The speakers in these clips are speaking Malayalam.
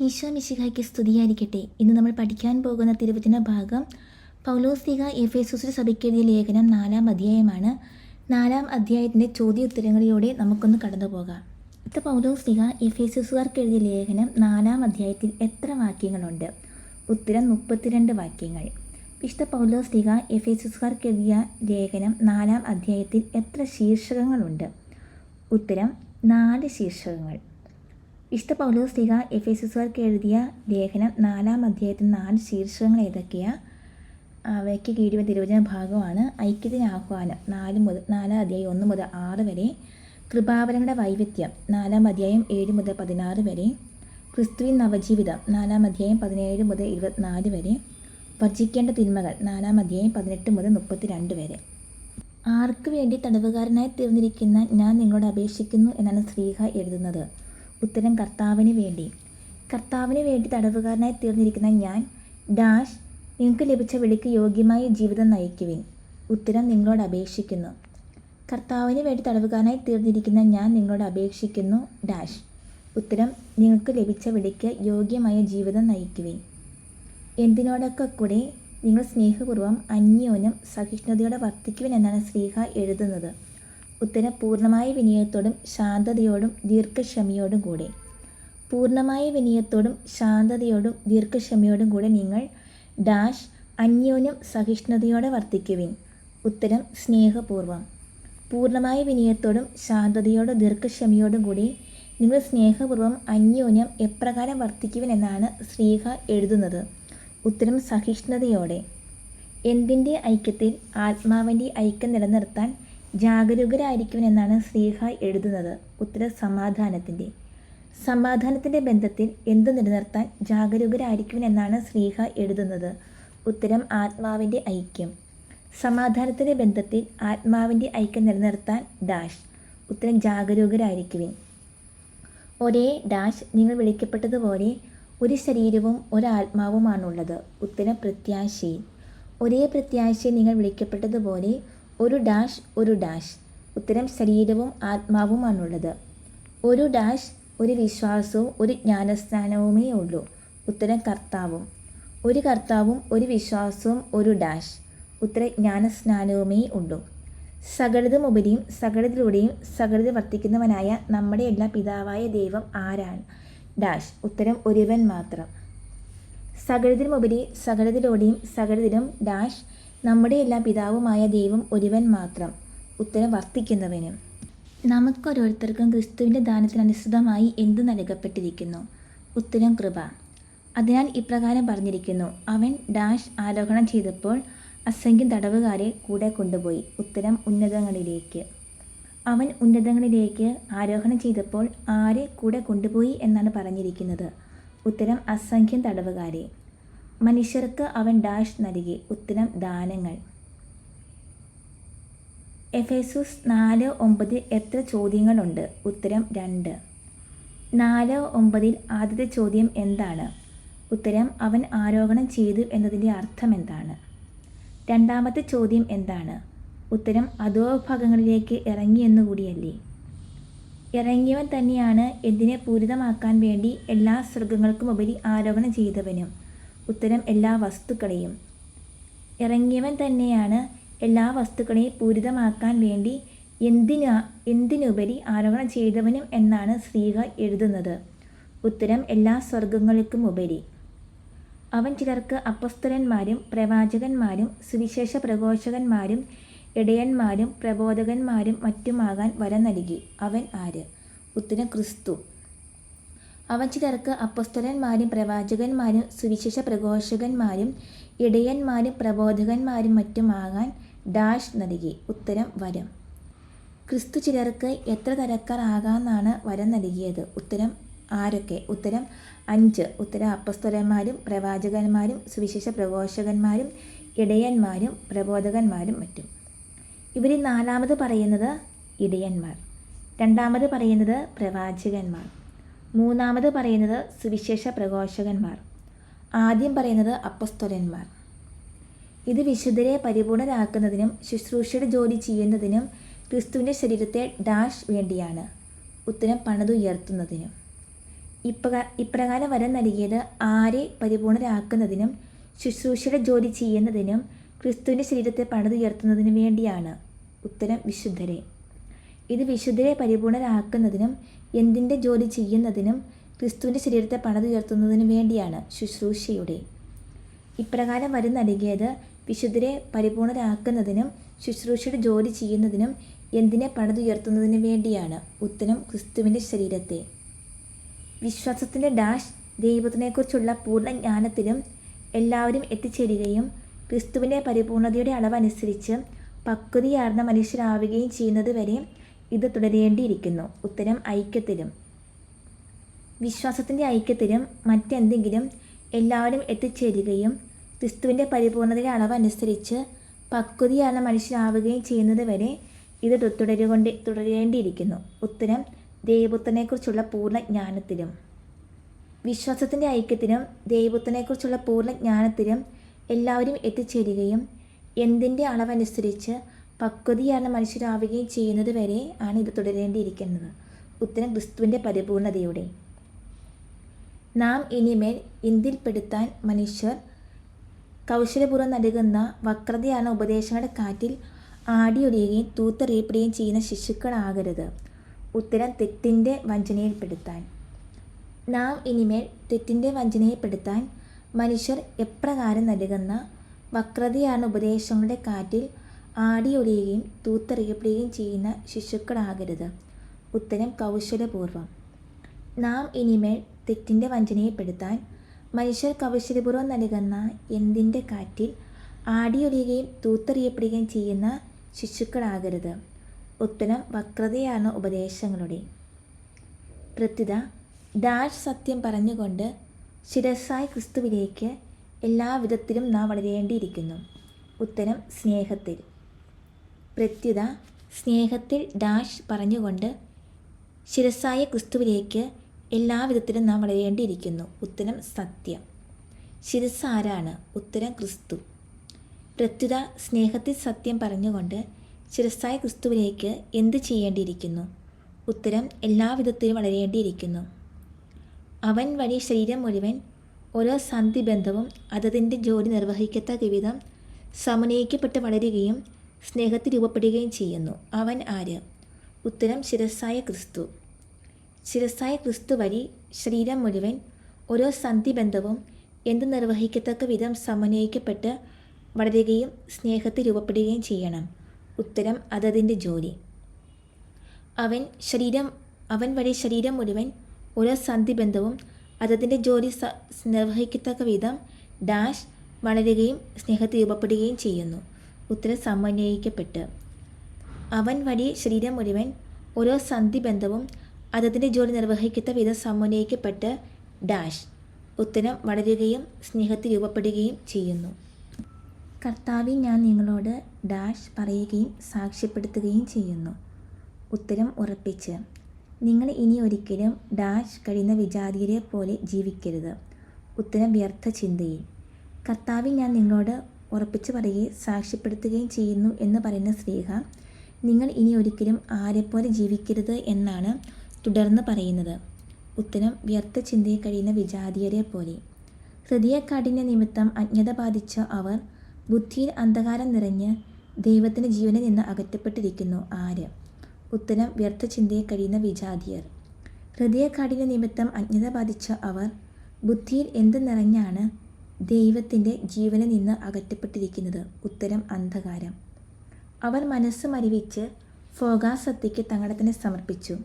ഈശോ മിശിഹായ്ക്ക് സ്തുതിയായിരിക്കട്ടെ. ഇന്ന് നമ്മൾ പഠിക്കാൻ പോകുന്ന തിരുവചന ഭാഗം പൗലോസ്തിക എഫേസുസിൽ സഭയ്ക്കെഴുതിയ ലേഖനം നാലാം അധ്യായമാണ്. നാലാം അധ്യായത്തിന്റെ ചോദ്യോത്തരങ്ങളിലൂടെ നമുക്കൊന്ന് കടന്നു പോകാം ഇത്ത പൗലോസ്തിക എഫേസുസുകാർക്ക് എഴുതിയ ലേഖനം നാലാം അധ്യായത്തിൽ എത്ര വാക്യങ്ങളുണ്ട്? ഉത്തരം മുപ്പത്തിരണ്ട് വാക്യങ്ങൾ. വിശുദ്ധ പൗലോസ്തിക എഫേസുസുകാർക്ക് എഴുതിയ ലേഖനം നാലാം അധ്യായത്തിൽ എത്ര ശീർഷകങ്ങളുണ്ട്? ഉത്തരം നാല് ശീർഷകങ്ങൾ. വിശുദ്ധ പൗലോസ് തിക എഫ് എസ് എസുകാർക്ക് എഴുതിയ ലേഖനം നാലാം അധ്യായത്തിൽ നാല് ശീർഷകങ്ങൾ ഏതൊക്കെയാണ് അവയ്ക്ക് കീഴിൽ തിരുവചന ഭാഗമാണ് ഐക്യത്തിന് ആഹ്വാനം. നാല് മുതൽ നാലാം അധ്യായം ഒന്ന് മുതൽ ആറ് വരെ. കൃപാവരങ്ങളുടെ വൈവിധ്യം. നാലാം അധ്യായം ഏഴ് മുതൽ പതിനാറ് വരെ. ക്രിസ്തുവിൻ നവജീവിതം. നാലാം അധ്യായം പതിനേഴ് മുതൽ ഇരുപത്തിനാല് വരെ. വർജിക്കേണ്ട തിന്മകൾ. നാലാം അധ്യായം പതിനെട്ട് മുതൽ മുപ്പത്തിരണ്ട് വരെ. ആർക്കു വേണ്ടി തടവുകാരനായി തീർന്നിരിക്കുന്ന ഞാൻ നിങ്ങളോട് അപേക്ഷിക്കുന്നു എന്നാണ് ശ്രീഹ എഴുതുന്നത്. ഉത്തരം കർത്താവിന് വേണ്ടി. കർത്താവിന് വേണ്ടി തടവുകാരനായി തീർന്നിരിക്കുന്ന ഞാൻ ഡാഷ് നിങ്ങൾക്ക് ലഭിച്ച വിളിക്ക് യോഗ്യമായ ജീവിതം നയിക്കുവിൻ. ഉത്തരം നിങ്ങളോട് അപേക്ഷിക്കുന്നു. കർത്താവിന് വേണ്ടി തടവുകാരനായി തീർന്നിരിക്കുന്ന ഞാൻ നിങ്ങളോട് അപേക്ഷിക്കുന്നു ഡാഷ്. ഉത്തരം നിങ്ങൾക്ക് ലഭിച്ച വിളിക്ക് യോഗ്യമായ ജീവിതം നയിക്കുവിൻ. എന്തിനോടൊക്കെ കൂടെ നിങ്ങൾ സ്നേഹപൂർവം അന്യോന്യം സഹിഷ്ണുതയോടെ വർത്തിക്കുവിൻ എന്നാണ് ശ്രീഹ എഴുതുന്നത്. ഉത്തരം പൂർണമായ വിനയത്തോടും ശാന്തതയോടും ദീർഘക്ഷമയോടും കൂടെ. പൂർണമായ വിനയത്തോടും ശാന്തതയോടും ദീർഘക്ഷമയോടും കൂടെ നിങ്ങൾ ഡാഷ് അന്യോന്യം സഹിഷ്ണുതയോടെ വർത്തിക്കുവിൻ. ഉത്തരം സ്നേഹപൂർവം. പൂർണമായ വിനയത്തോടും ശാന്തതയോടും ദീർഘക്ഷമയോടും കൂടി നിങ്ങൾ സ്നേഹപൂർവം അന്യോന്യം എപ്രകാരം വർത്തിക്കുവിൻ എന്നാണ് ശ്രീഹ എഴുതുന്നത്. ഉത്തരം സഹിഷ്ണുതയോടെ. എന്തിന്റെ ഐക്യത്തിൽ ആത്മാവിന്റെ ഐക്യം നിലനിർത്താൻ ജാഗരൂകരായിരിക്കുമെന്നാണ് ശ്രീഹ എഴുതുന്നത് ഉത്തര സമാധാനത്തിന്റെ സമാധാനത്തിന്റെ ബന്ധത്തിൽ എന്ത് നിലനിർത്താൻ ജാഗരൂകരായിരിക്കുമെന്നാണ് ശ്രീഹ എഴുതുന്നത് ഉത്തരം ആത്മാവിന്റെ ഐക്യം. സമാധാനത്തിന്റെ ബന്ധത്തിൽ ആത്മാവിന്റെ ഐക്യം നിലനിർത്താൻ ഡാഷ് ഉത്തരം ജാഗരൂകരായിരിക്കുവിൻ. ഒരേ ഡാഷ് നിങ്ങൾ വിളിക്കപ്പെട്ടതുപോലെ ഒരു ശരീരവും ഒരാത്മാവുമാണുള്ളത് ഉത്തരം പ്രത്യാശയിൽ. ഒരേ പ്രത്യാശയിൽ നിങ്ങൾ വിളിക്കപ്പെട്ടതുപോലെ ഒരു ഡാഷ് ഒരു ഡാഷ്. ഉത്തരം ശരീരവും ആത്മാവുമാണുള്ളത്. ഒരു ഡാഷ് ഒരു വിശ്വാസവും ഒരു ജ്ഞാനസ്ഥാനവുമേ ഉള്ളൂ. ഉത്തരം കർത്താവും. ഒരു കർത്താവും ഒരു വിശ്വാസവും ഒരു ഡാഷ്. ഉത്തരം ജ്ഞാനസ്നാനവുമേ ഉള്ളൂ. സകലതുമുപരിയും സകലതിലൂടെയും സകലത വർത്തിക്കുന്നവനായ നമ്മുടെ എല്ലാ പിതാവായ ദൈവം ആരാണ്? ഡാഷ്. ഉത്തരം ഒരുവൻ മാത്രം. സകലതിനുമുപരി സകലതിലൂടെയും സകലതിലും ഡാഷ് നമ്മുടെ എല്ലാ പിതാവുമായ ദൈവം ഒരുവൻ മാത്രം. ഉത്തരം വർത്തിക്കുന്നവന്. നമുക്കോരോരുത്തർക്കും ക്രിസ്തുവിന്റെ ദാനത്തിനനുസൃതമായി എന്തു നൽകപ്പെട്ടിരിക്കുന്നു? ഉത്തരം കൃപ. അതിനാൽ ഇപ്രകാരം പറഞ്ഞിരിക്കുന്നു അവൻ ഡാഷ് ആരോഹണം ചെയ്തപ്പോൾ അസംഖ്യം തടവുകാരെ കൂടെ കൊണ്ടുപോയി. ഉത്തരം ഉന്നതങ്ങളിലേക്ക്. അവൻ ഉന്നതങ്ങളിലേക്ക് ആരോഹണം ചെയ്തപ്പോൾ ആരെ കൂടെ കൊണ്ടുപോയി എന്നാണ് പറഞ്ഞിരിക്കുന്നത്. ഉത്തരം അസംഖ്യം തടവുകാരെ. മനുഷ്യർക്ക് അവൻ ഡാഷ് നൽകി. ഉത്തരം ദാനങ്ങൾ. എഫേസുസ് നാല് ഒമ്പതിൽ എത്ര ചോദ്യങ്ങളുണ്ട്? ഉത്തരം രണ്ട്. നാല് ഒമ്പതിൽ ആദ്യത്തെ ചോദ്യം എന്താണ്? ഉത്തരം അവൻ ആരോഹണം ചെയ്തു എന്നതിന്റെ അർത്ഥം എന്താണ്? രണ്ടാമത്തെ ചോദ്യം എന്താണ്? ഉത്തരം അധോഭാഗങ്ങളിലേക്ക് ഇറങ്ങിയെന്നുകൂടിയല്ലേ ഇറങ്ങിയവൻ തന്നെയാണ് എന്തിനെ പൂരിതമാക്കാൻ വേണ്ടി എല്ലാ സ്വർഗങ്ങൾക്കും ഉപരി ആരോപണം ചെയ്തവനും. ഉത്തരം എല്ലാ വസ്തുക്കളെയും. ഇറങ്ങിയവൻ തന്നെയാണ് എല്ലാ വസ്തുക്കളെയും പൂരിതമാക്കാൻ വേണ്ടി എന്തിനാ എന്തിനുപരി ആരോപണം ചെയ്തവനും എന്നാണ് സ്ത്രീക എഴുതുന്നത്. ഉത്തരം എല്ലാ സ്വർഗങ്ങൾക്കും ഉപരി അവൻ ചിലർക്ക് അപ്പസ്തലന്മാരും പ്രവാചകന്മാരും സുവിശേഷ പ്രഘോഷകന്മാരും ഇടയന്മാരും പ്രബോധകന്മാരും മറ്റുമാകാൻ വരം നൽകി. അവൻ ആര്? ഉത്തരം ക്രിസ്തു. അവൻ ചിലർക്ക് അപ്പസ്തലന്മാരും പ്രവാചകന്മാരും സുവിശേഷ പ്രഘോഷകന്മാരും ഇടയന്മാരും പ്രബോധകന്മാരും മറ്റുമാകാൻ ഡാഷ് നൽകി. ഉത്തരം വരം. ക്രിസ്തു ചിലർക്ക് എത്ര തരക്കാർ ആകാമെന്നാണ് വരം നൽകിയത്? ഉത്തരം ആരൊക്കെ? ഉത്തരം അഞ്ച്. ഉത്തരം അപ്പസ്തലന്മാരും പ്രവാചകന്മാരും സുവിശേഷ പ്രഘോഷകന്മാരും ഇടയന്മാരും പ്രബോധകന്മാരും മറ്റും. ഇവരിൽ നാലാമത് പറയുന്നത് ഇടയന്മാർ. രണ്ടാമത് പറയുന്നത് പ്രവാചകന്മാർ. മൂന്നാമത് പറയുന്നത് സുവിശേഷ പ്രഘോഷകന്മാർ. ആദ്യം പറയുന്നത് അപ്പസ്തോലന്മാർ. ഇത് വിശുദ്ധരെ പരിപൂർണരാക്കുന്നതിനും ശുശ്രൂഷയുടെ ജോലി ചെയ്യുന്നതിനും ക്രിസ്തുവിന്റെ ശരീരത്തെ ഡാഷ് വേണ്ടിയാണ് ഉത്തരം പണിതുയർത്തുന്നതിനും. ഇപ്പക ഇപ്രകാരം വരം നൽകിയത് ആരെ പരിപൂർണരാക്കുന്നതിനും ശുശ്രൂഷയുടെ ജോലി ചെയ്യുന്നതിനും ക്രിസ്തുവിന്റെ ശരീരത്തെ പണിതുയർത്തുന്നതിനും വേണ്ടിയാണ് ഉത്തരം വിശുദ്ധരെ. ഇത് വിശുദ്ധരെ പരിപൂർണരാക്കുന്നതിനും എന്തിന്റെ ജോലി ചെയ്യുന്നതിനും ക്രിസ്തുവിന്റെ ശരീരത്തെ പണിതുയർത്തുന്നതിനും വേണ്ടിയാണ് ശുശ്രൂഷയുടെ. ഇപ്രകാരം വരുന്ന നൽകിയത് വിശുദ്ധരെ പരിപൂർണരാക്കുന്നതിനും ശുശ്രൂഷയുടെ ജോലി ചെയ്യുന്നതിനും എന്തിനെ പണിതുയർത്തുന്നതിനും വേണ്ടിയാണ് ഉത്തരം ക്രിസ്തുവിന്റെ ശരീരത്തെ. വിശ്വാസത്തിന്റെ ഡാഷ് ദൈവത്തിനെക്കുറിച്ചുള്ള പൂർണ ജ്ഞാനത്തിലും എല്ലാവരും എത്തിച്ചേരുകയും ക്രിസ്തുവിന്റെ പരിപൂർണതയുടെ അളവനുസരിച്ച് പക്വതയാർന്ന മനുഷ്യരാവുകയും ചെയ്യുന്നത് വരെ ഇത് തുടരേണ്ടിയിരിക്കുന്നു. ഉത്തരം ഐക്യത്തിലും. വിശ്വാസത്തിന്റെ ഐക്യത്തിലും മറ്റെന്തെങ്കിലും എല്ലാവരും എത്തിച്ചേരുകയും ക്രിസ്തുവിന്റെ പരിപൂർണതയുടെ അളവ് അനുസരിച്ച് പക്വതിയാണ് മനുഷ്യനാവുകയും ചെയ്യുന്നത് വരെ ഇത് തുടരുകൊണ്ട് തുടരേണ്ടിയിരിക്കുന്നു. ഉത്തരം ദൈവപുത്രനെക്കുറിച്ചുള്ള പൂർണ ജ്ഞാനത്തിലും. വിശ്വാസത്തിന്റെ ഐക്യത്തിലും ദൈവത്തിനെക്കുറിച്ചുള്ള പൂർണ ജ്ഞാനത്തിലും എല്ലാവരും എത്തിച്ചേരുകയും എന്തിന്റെ അളവനുസരിച്ച് പക്വതയാർന്ന മനുഷ്യരാവുകയും ചെയ്യുന്നത് വരെ ആണ് ഇത് തുടരേണ്ടിയിരിക്കുന്നത്. ഉത്തരം ക്രിസ്തുവിന്റെ പരിപൂർണതയുടെ. നാം ഇനിമേൽ ഇന്ത്യയിൽപ്പെടുത്താൻ മനുഷ്യർ കൗശലപൂർവം നൽകുന്ന വക്രതയാണ് ഉപദേശങ്ങളുടെ കാറ്റിൽ ആടിയൊടിയുകയും തൂത്തെറിയപ്പെടുകയും ചെയ്യുന്ന ശിശുക്കളാകരുത്. ഉത്തരം തെറ്റിന്റെ വഞ്ചനയിൽപ്പെടുത്താൻ. നാം ഇനിമേൽ തെറ്റിന്റെ വഞ്ചനയിൽപ്പെടുത്താൻ മനുഷ്യർ എപ്രകാരം നൽകുന്ന വക്രതയാണ് ഉപദേശങ്ങളുടെ കാറ്റിൽ ആടിയൊലിയുകയും തൂത്തെറിയപ്പെടുകയും ചെയ്യുന്ന ശിശുക്കളാകരുത്. ഉത്തരം കൗശലപൂർവം. നാം ഇനിമേൽ തെറ്റിന്റെ വഞ്ചനയെപ്പെടുത്താൻ മനുഷ്യർ കൗശലപൂർവം നൽകുന്ന എന്തിന്റെ കാറ്റിൽ ആടിയൊലിയുകയും തൂത്തെറിയപ്പെടുകയും ചെയ്യുന്ന ശിശുക്കളാകരുത്. ഉത്തരം വക്രതയാണ് ഉപദേശങ്ങളുടെ. പ്രത്യുത ഡാഷ് സത്യം പറഞ്ഞുകൊണ്ട് ശിരസായി ക്രിസ്തുവിലേക്ക് എല്ലാ വിധത്തിലും നാം വളരേണ്ടിയിരിക്കുന്നു. ഉത്തരം സ്നേഹത്തിൽ. പ്രത്യുത സ്നേഹത്തിൽ ഡാഷ് പറഞ്ഞുകൊണ്ട് ശിരസായ ക്രിസ്തുവിലേക്ക് എല്ലാവിധത്തിലും നാം വളരേണ്ടിയിരിക്കുന്നു. ഉത്തരം സത്യം. ശിരസ് ആരാണ് ഉത്തരം ക്രിസ്തു. പ്രത്യുത സ്നേഹത്തിൽ സത്യം പറഞ്ഞുകൊണ്ട് ശിരസായ ക്രിസ്തുവിലേക്ക് എന്ത് ചെയ്യേണ്ടിയിരിക്കുന്നു? ഉത്തരം എല്ലാവിധത്തിലും വളരേണ്ടിയിരിക്കുന്നു. അവൻ വഴി ശരീരം മുഴുവൻ ഓരോ സന്ധിബന്ധവും അതതിന്റെ ജോലി നിർവഹിക്കത്തക്ക വിധം സമന്വയിക്കപ്പെട്ട് വളരുകയും സ്നേഹത്തിൽ രൂപപ്പെടുകയും ചെയ്യുന്നു. അവൻ ആര്? ഉത്തരം ശിരസായ ക്രിസ്തു. ശിരസായ ക്രിസ്തു വഴി ശരീരം മുഴുവൻ ഓരോ സന്ധിബന്ധവും എന്ത് നിർവഹിക്കത്തക്ക വിധം സമന്വയിക്കപ്പെട്ട് വളരുകയും സ്നേഹത്തിൽ രൂപപ്പെടുകയും ചെയ്യണം. ഉത്തരം അതതിന്റെ ജോലി. അവൻ ശരീരം അവൻ വഴി ശരീരം മുഴുവൻ ഓരോ സന്ധിബന്ധവും അതതിന്റെ ജോലി നിർവഹിക്കത്തക്ക വിധം ഡാഷ് വളരുകയും സ്നേഹത്തിൽ രൂപപ്പെടുകയും ചെയ്യുന്നു. ഉത്തരം സമന്വയിക്കപ്പെട്ട് അവൻ വഴി ശരീരം മുഴുവൻ ഓരോ സന്ധിബന്ധവും അതതിന്റെ ജോലി നിർവഹിക്കത്ത വിധം സമന്വയിക്കപ്പെട്ട് ഡാഷ്. ഉത്തരം വളരുകയും സ്നേഹത്തിൽ രൂപപ്പെടുകയും ചെയ്യുന്നു. കർത്താവി ഞാൻ നിങ്ങളോട് ഡാഷ് പറയുകയും സാക്ഷ്യപ്പെടുത്തുകയും ചെയ്യുന്നു. ഉത്തരം ഉറപ്പിച്ച് നിങ്ങൾ ഇനി ഒരിക്കലും ഡാഷ് കഴിയുന്ന വിജാതിയരെ പോലെ ജീവിക്കരുത്. ഉത്തരം വ്യർത്ഥ ചിന്തയിൽ കർത്താവിൽ ഞാൻ നിങ്ങളോട് ഉറപ്പിച്ച് പറയുകയും സാക്ഷ്യപ്പെടുത്തുകയും ചെയ്യുന്നു എന്ന് പറയുന്ന സ്ത്രീഹ നിങ്ങൾ ഇനി ഒരിക്കലും ആരെപ്പോലെ ജീവിക്കരുത് എന്നാണ് തുടർന്ന് പറയുന്നത്. ഉത്തരം വ്യർത്ഥ ചിന്തയിൽ കഴിയുന്ന വിജാതിയരെ പോലെ. ഹൃദയക്കാഠിന്യ നിമിത്തം അജ്ഞത ബാധിച്ച അവർ ബുദ്ധിയിൽ അന്ധകാരം നിറഞ്ഞ് ദൈവത്തിന്റെ ജീവനിൽ നിന്ന് അകറ്റപ്പെട്ടിരിക്കുന്നു. ആര്? ഉത്തരം വ്യർത്ഥ ചിന്തയിൽ കഴിയുന്ന വിജാതിയർ. ഹൃദയക്കാഠിന്യ നിമിത്തം അജ്ഞത ബാധിച്ച അവർ ബുദ്ധിയിൽ എന്ത് നിറഞ്ഞാണ് ദൈവത്തിന്റെ ജീവനിൽ നിന്ന് അകറ്റപ്പെട്ടിരിക്കുന്നത്. ഉത്തരം അന്ധകാരം. അവർ മനസ്സ് മരിവിച്ച് ഫോഗാസത്തിക്ക് തങ്ങളെ തന്നെ സമർപ്പിച്ചു.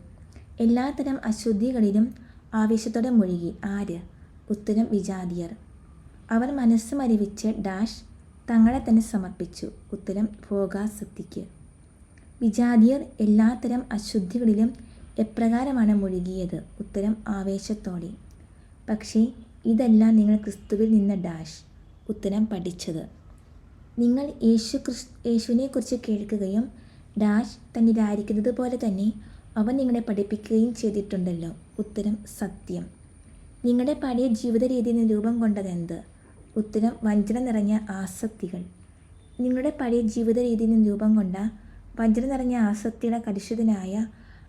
എല്ലാത്തരം അശുദ്ധികളിലും ആവേശത്തോടെ മുഴുകി. ആര്? ഉത്തരം വിജാതിയർ. അവർ മനസ്സ് മരിവിച്ച് ഡാഷ് തങ്ങളെ തന്നെ സമർപ്പിച്ചു. ഉത്തരം ഭോഗാസക്തിക്ക് വിജാതിയർ എല്ലാത്തരം അശുദ്ധികളിലും എപ്രകാരമാണ് മുഴുകിയത്? ഉത്തരം ആവേശത്തോടെ. പക്ഷേ ഇതെല്ലാം നിങ്ങൾ ക്രിസ്തുവിൽ നിന്ന് ഡാഷ്. ഉത്തരം പഠിച്ചത്. നിങ്ങൾ യേശു ക്രിസ് യേശുവിനെക്കുറിച്ച് കേൾക്കുകയും ഡാഷ് തന്നിലായിരിക്കുന്നത് പോലെ തന്നെ അവൻ നിങ്ങളെ പഠിപ്പിക്കുകയും ചെയ്തിട്ടുണ്ടല്ലോ. ഉത്തരം സത്യം. നിങ്ങളുടെ പഴയ ജീവിത നിന്ന് രൂപം കൊണ്ടതെന്ത്? ഉത്തരം വഞ്ചന നിറഞ്ഞ ആസക്തികൾ. നിങ്ങളുടെ പഴയ ജീവിത നിന്ന് രൂപം കൊണ്ട വഞ്ചന നിറഞ്ഞ ആസക്തിയുടെ കലുഷിതനായ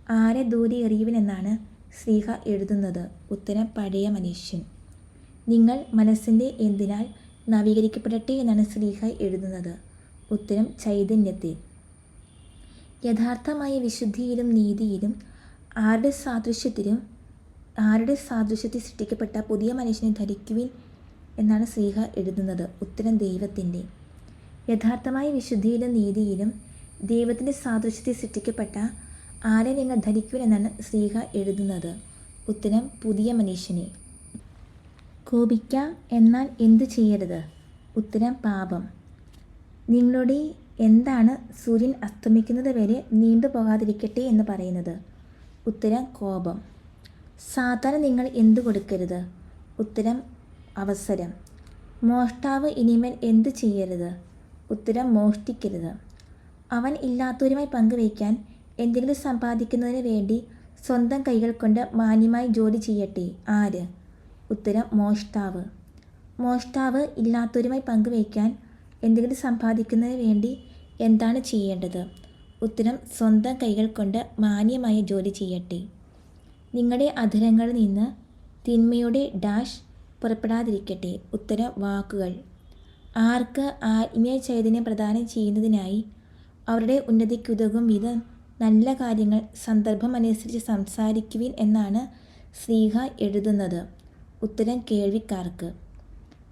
ആരെ ദൂരെ എറിയുവിനെന്നാണ് ശ്രീഹ എഴുതുന്നത്. ഉത്തരം പഴയ മനുഷ്യൻ. നിങ്ങൾ മനസ്സിന്റെ എന്തിനാൽ നവീകരിക്കപ്പെടട്ടെ എന്നാണ് ശ്രീഹ എഴുതുന്നത്. ഉത്തരം ചൈതന്യത്തെ. യഥാർത്ഥമായ വിശുദ്ധിയിലും നീതിയിലും ആരുടെ സാദൃശ്യത്തിലും ആരുടെ സാദൃശ്യത്തിൽ സൃഷ്ടിക്കപ്പെട്ട പുതിയ മനുഷ്യനെ ധരിക്കുവിൻ എന്നാണ് ശ്രീഹ എഴുതുന്നത്. ഉത്തരം ദൈവത്തിന്റെ യഥാർത്ഥമായ വിശുദ്ധിയിലും നീതിയിലും ദൈവത്തിന്റെ സാദൃശ്യത്തിൽ സൃഷ്ടിക്കപ്പെട്ട ആരെ നിങ്ങൾ ധരിക്കുവിൻ എന്നാണ് ശ്രീഹ എഴുതുന്നത്. ഉത്തരം പുതിയ മനുഷ്യനെ. കോപിക്ക എന്നാൽ എന്തു ചെയ്യരുത്? ഉത്തരം പാപം. നിങ്ങളുടെ എന്താണ് സൂര്യൻ അസ്തമിക്കുന്നത് വരെ നീണ്ടു പോകാതിരിക്കട്ടെ എന്ന് പറയുന്നത്? ഉത്തരം കോപം. സാധാരണ നിങ്ങൾ എന്തു കൊടുക്കരുത്? ഉത്തരം അവസരം. മോഷ്ടാവ് ഇനിമേൽ എന്തു ചെയ്യരുത്? ഉത്തരം മോഷ്ടിക്കരുത്. അവൻ ഇല്ലാത്തവരുമായി പങ്കുവയ്ക്കാൻ എന്തെങ്കിലും സമ്പാദിക്കുന്നതിന് വേണ്ടി സ്വന്തം കൈകൾ കൊണ്ട് മാന്യമായി ജോലി ചെയ്യട്ടെ. ആര്? ഉത്തരം മോഷ്ടാവ്. മോഷ്ടാവ് ഇല്ലാത്തവരുമായി പങ്കുവയ്ക്കാൻ എന്തെങ്കിലും സമ്പാദിക്കുന്നതിന് വേണ്ടി എന്താണ് ചെയ്യേണ്ടത്? ഉത്തരം സ്വന്തം കൈകൾ കൊണ്ട് മാന്യമായ ജോലി ചെയ്യട്ടെ. നിങ്ങളുടെ അധരങ്ങളിൽ നിന്ന് തിന്മയുടെ ഡാഷ് പുറപ്പെടാതിരിക്കട്ടെ. ഉത്തരം വാക്കുകൾ. ആർക്ക് ആത്മീയ ചൈതന്യം പ്രദാനം ചെയ്യുന്നതിനായി അവരുടെ ഉന്നതിക്കുതകും വിധം നല്ല കാര്യങ്ങൾ സന്ദർഭം അനുസരിച്ച് സംസാരിക്കുവിൻ എന്നാണ് സ്നേഹ എഴുതുന്നത്. ഉത്തരം കേൾവിക്കാർക്ക്.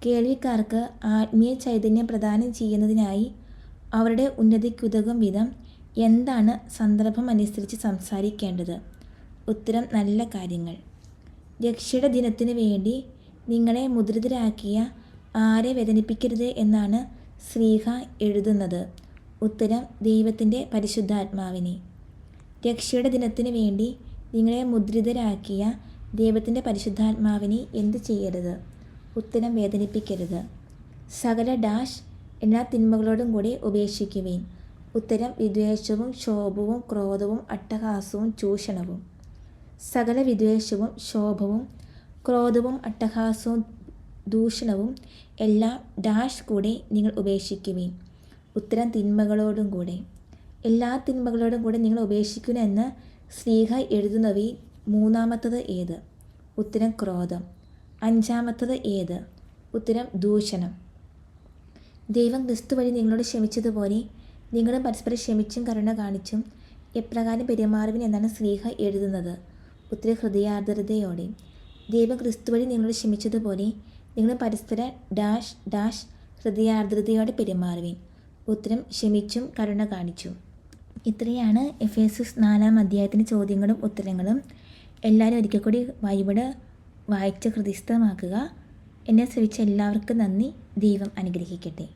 കേൾവിക്കാർക്ക് ആത്മീയ ചൈതന്യം പ്രദാനം ചെയ്യുന്നതിനായി അവരുടെ ഉന്നതിക്കുതകും വിധം എന്താണ് സന്ദർഭം അനുസരിച്ച് സംസാരിക്കേണ്ടത്? ഉത്തരം നല്ല കാര്യങ്ങൾ. രക്ഷയുടെ ദിനത്തിന് വേണ്ടി നിങ്ങളെ മുദ്രിതരാക്കിയ ആരെ വേദനിപ്പിക്കരുത് എന്നാണ് ശ്രീഹ എഴുതുന്നത്. ഉത്തരം ദൈവത്തിന്റെ പരിശുദ്ധാത്മാവിനെ. രക്ഷയുടെ ദിനത്തിന് വേണ്ടി നിങ്ങളെ മുദ്രിതരാക്കിയ ദൈവത്തിന്റെ പരിശുദ്ധാത്മാവിനെ എന്ത് ചെയ്യരുത്? ഉത്തരം വേദനിപ്പിക്കരുത്. സകല ഡാഷ് എല്ലാ തിന്മകളോടും കൂടി ഉപേക്ഷിക്കുവേൻ. ഉത്തരം വിദ്വേഷവും ക്ഷോഭവും ക്രോധവും അട്ടഹാസവും ചൂഷണവും. സകല വിദ്വേഷവും ക്ഷോഭവും ക്രോധവും അട്ടഹാസവും ദൂഷണവും എല്ലാം ഡാഷ് കൂടെ നിങ്ങൾ ഉപേക്ഷിക്കുവേൻ. ഉത്തരം തിന്മകളോടും കൂടെ. എല്ലാ തിന്മകളോടും കൂടെ നിങ്ങൾ ഉപേക്ഷിക്കുന്നെന്ന് സ്നേഹ എഴുതുന്നവയിൽ മൂന്നാമത്തത് ഏത്? ഉത്തരം ക്രോധം. അഞ്ചാമത്തത് ഏത്? ഉത്തരം ദൂഷണം. ദൈവം ക്രിസ്തു വഴി നിങ്ങളോട് ക്ഷമിച്ചതുപോലെ നിങ്ങളും പരസ്പരം ക്ഷമിച്ചും കരുണ കാണിച്ചും എപ്രകാരം പെരുമാറുവിൻ എന്നാണ് സ്നേഹ എഴുതുന്നത്. ഒത്തിരി ഹൃദയാർദ്രതയോടെ. ദൈവം ക്രിസ്തു വഴി നിങ്ങളോട് ക്ഷമിച്ചതുപോലെ നിങ്ങൾ പരസ്പരം ഡാഷ് ഡാഷ് ഹൃദയാർദ്രതയോടെ പെരുമാറുവിൻ. ഉത്തരം ക്ഷമിച്ചും കരുണ കാണിച്ചു. ഇത്രയാണ് എഫ് എസ് നാലാം അധ്യായത്തിന്റെ ചോദ്യങ്ങളും ഉത്തരങ്ങളും. എല്ലാവരും ഒരിക്കൽ കൂടി ബൈബിൾ വായിച്ച് ഹൃദയസ്ഥമാക്കുക. എന്നെ ശ്രമിച്ച എല്ലാവർക്കും നന്ദി. ദൈവം അനുഗ്രഹിക്കട്ടെ.